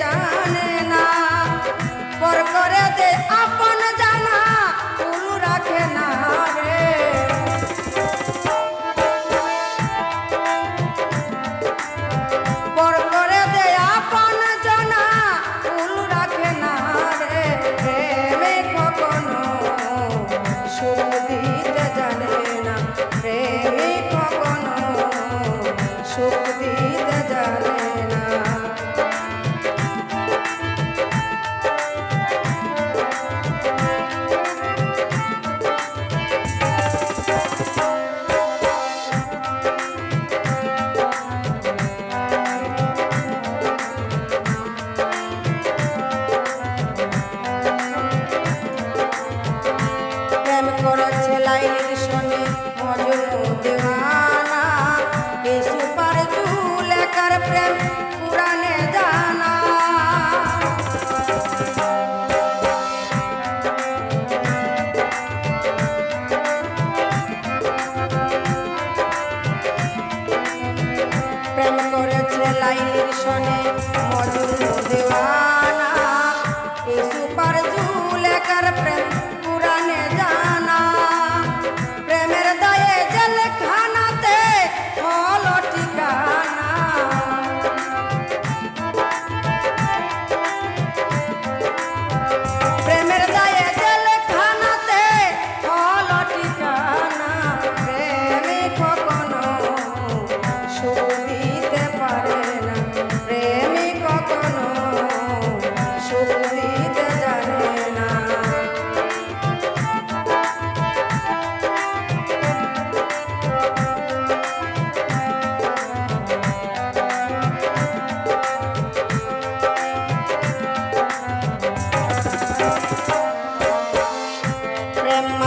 জানে না পর করে লাইনের সনে মজুর দেওয়া। மரம்